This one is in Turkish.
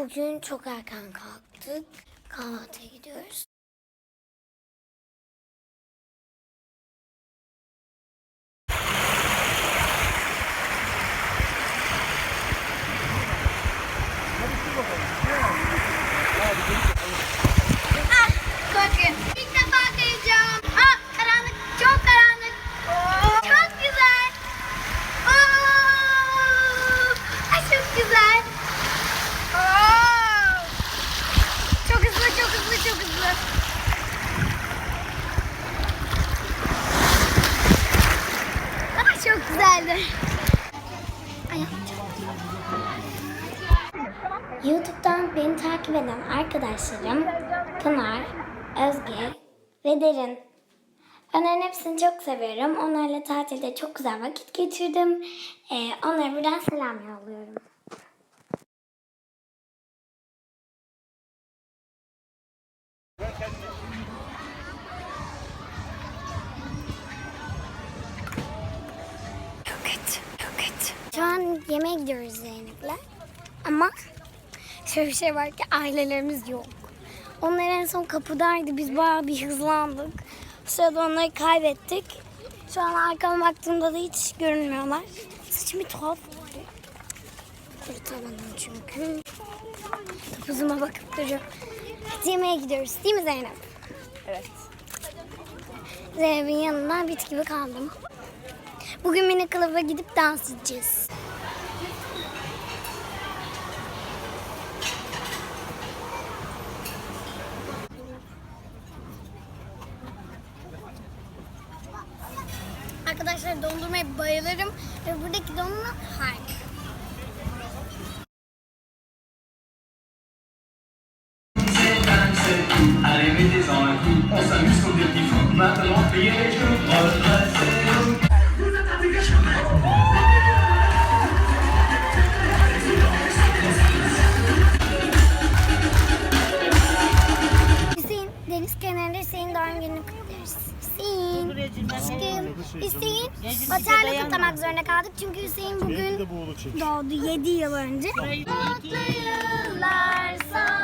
Bugün çok erken kalktık. Kahvaltıya gidiyoruz. Çok güzeldi. YouTube'dan beni takip eden arkadaşlarım Pınar, Özge ve Derin. Onların hepsini çok seviyorum. Onlarla tatilde çok güzel vakit geçirdim. Ee, onlara buradan selam yolluyorum. Şu an yemeğe gidiyoruz Zeynep'le. Ama şöyle bir şey var ki ailelerimiz yok. Onlar en son kapıdaydı. Biz bayağı bir hızlandık. Sırada onları kaybettik. Şu an arkama baktığımda da hiç görünmüyorlar. Saçım bir tuhaf oldu. Kurtaramadım çünkü. Topuzuma bakıp duruyor. Biz yemeğe gidiyoruz değil mi Zeynep? Evet. Zeynep'in yanından bit gibi kaldım. Bugün mini kılıfa gidip dans edeceğiz. Arkadaşlar dondurmaya bayılırım ve buradaki dondurma harika. Mettez-en un coup, on s'amuse comme des petits fous. Maintenant, pliez les genoux, deniz kenarında Hüseyin doğum gününü kutluyoruz. Hüseyin aşkım. Hüseyin otel'de kutlamak zorunda kaldık. Çünkü Hüseyin bugün doğdu 7 yıl önce. Mutlu yıllar sana